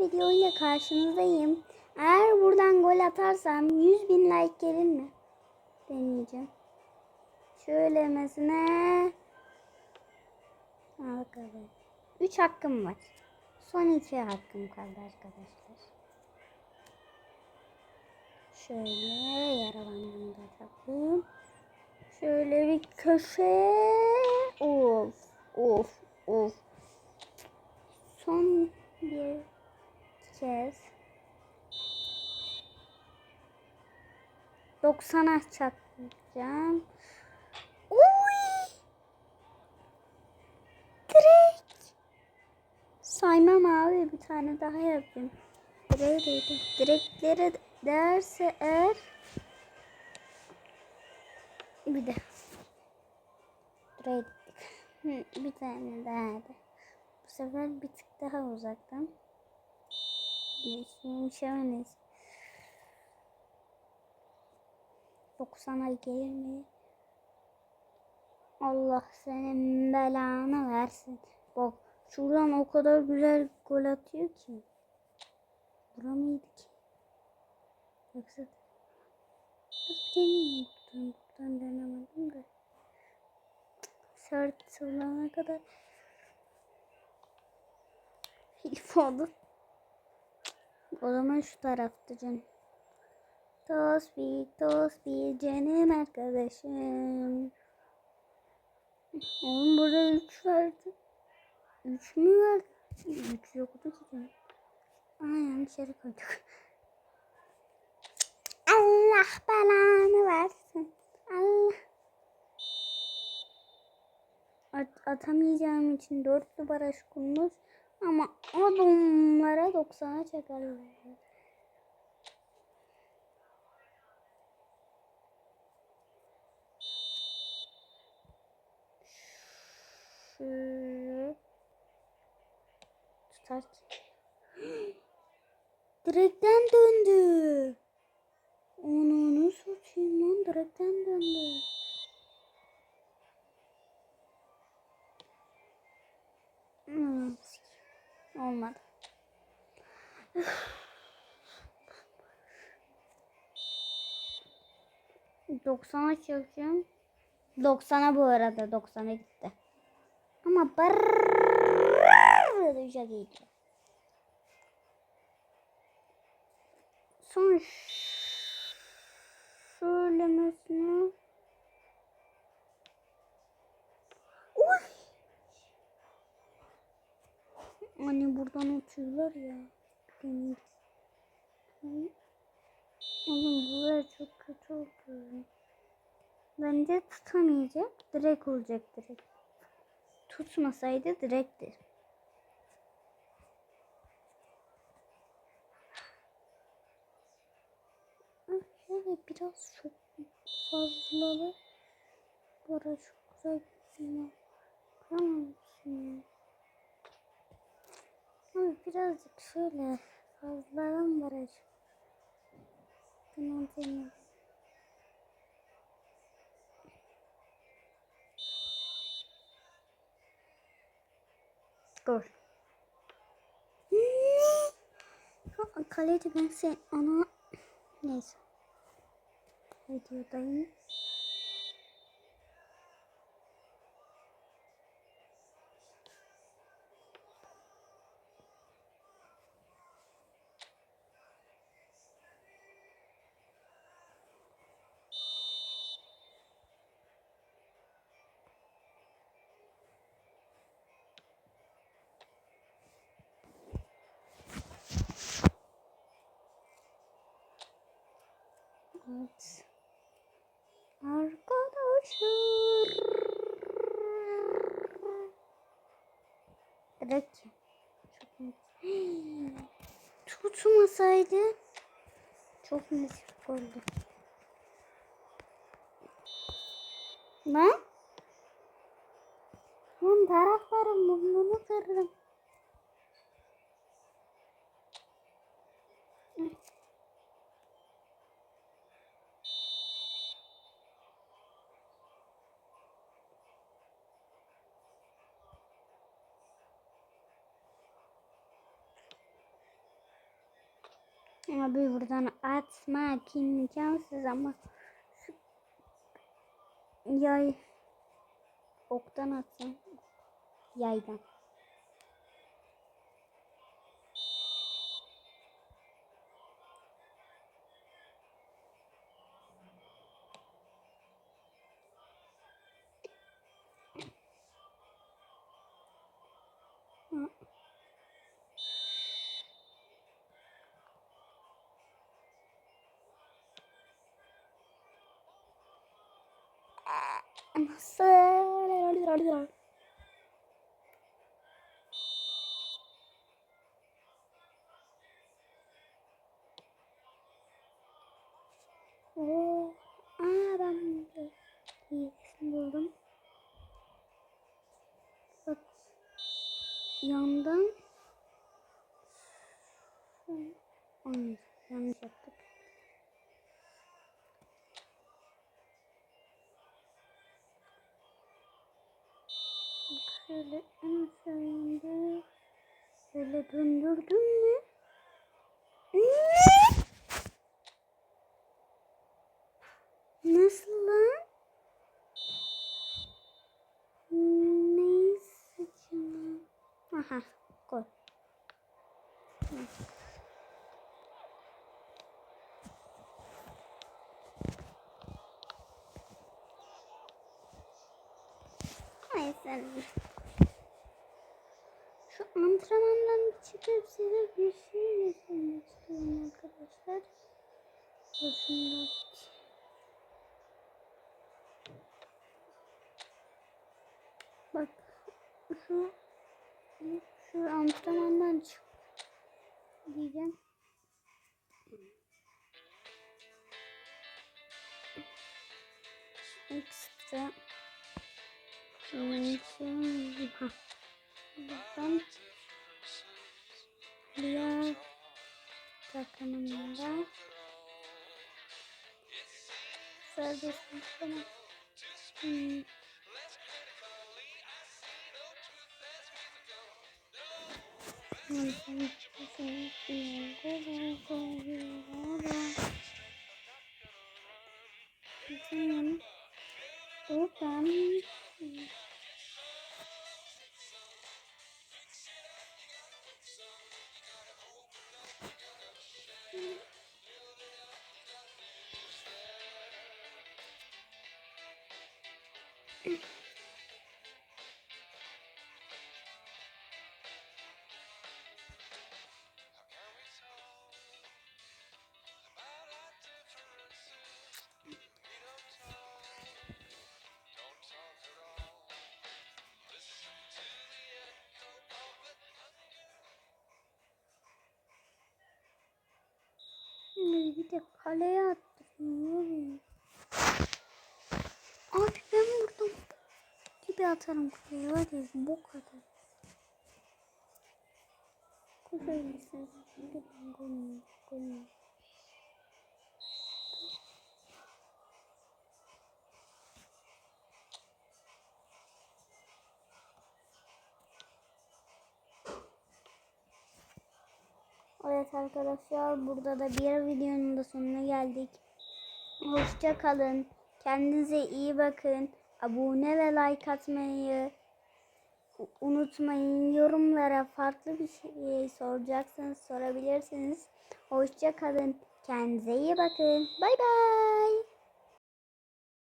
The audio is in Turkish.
videoyla karşınızdayım. Eğer buradan gol atarsam 100 bin like gelir mi? Deneyeceğim. Şöyle mesela. Al bakalım. 3 hakkım var. Son 2 hakkım kaldı arkadaşlar. Şöyle yara bandını da takayım. Şöyle bir köşe. Of of of. Son bir kez 90'a çakacağım. Uy! Direkt. Saymam abi bir tane daha yapayım. Direğe değdi. Direklere derse eğer bir de. Hı, bir tane daha da. Bu sefer bir tık daha uzaktan. Yumuşamanız. 90'a gelir mi? Allah senin belanı versin. Bak şuradan o kadar güzel gol atıyor ki. Bura mıydı ki? Yoksa Dur deneyeyim buradan. Buradan denemedim de. Sert olana kadar İfade. O zaman şu tarafta canım. Tosbih, tosbih canım arkadaşım. Oğlum burada 3 vardı. 3 mü vardı? 3 yoktu ki canım. Aa yanlış yere koyduk. Allah belanı versin. Allah. At atamayacağım için 4 numara şukumuz. Ama adamlara 90'a çakarlar. Şöyle tutar ki. Direkten döndü. Onu onu satayım lan direkten döndü. Hmm, olmadı. 90'a çakacağım. 90'a bu arada 90'a gitti. Ama barrrr düşe gitti. Son şöyle mesela. Uy. Anne buradan uçuyorlar ya. Benim. Oğlum buraya çok kötü oldu. Bence tutamayacak. Direkt olacak direkt. Tutmasaydı direktti. Ah, Şöyle biraz çok fazla Bara çok güzel gidiyor. Kıramamışsın ya. Ama birazcık şöyle fazladan baraj. Ben atayım. Gol. Ha, Kaleci ben sen ana neyse. Videodayım. Evet. Arkadaşlar. Çok net. Tutmasaydı çok net oldu. Lan? Lan taraflarım burnunu kırdım. Abi buradan atmak imkansız ama şu yay oktan atsam yaydan. Nasıl? Oo, aa ben de iyisini buldum. Bak yandan Ay, yanlış yaptık. Şöyle en aşağıya şöyle döndürdüm mü? Nasıl lan? Neyse canım. Aha koy. Hayır sen. Şu çıkıp size bir şey göstermek istiyorum arkadaşlar. Şundan Bak şu şu antrenmandan çık diyeceğim. Ekstra mention ha. Buradan diğer takımında serbest antrenman. Hmm. Buradan bir de kaleye attırıyor. Abi ben vurdum. Gibi atarım kaleye var ya bu kadar. Kuzeylisiniz. Gidin golünü. Golünü. Evet arkadaşlar burada da bir videonun da sonuna geldik. Hoşça kalın. Kendinize iyi bakın. Abone ve like atmayı unutmayın. Yorumlara farklı bir şey soracaksanız sorabilirsiniz. Hoşça kalın. Kendinize iyi bakın. Bay bay.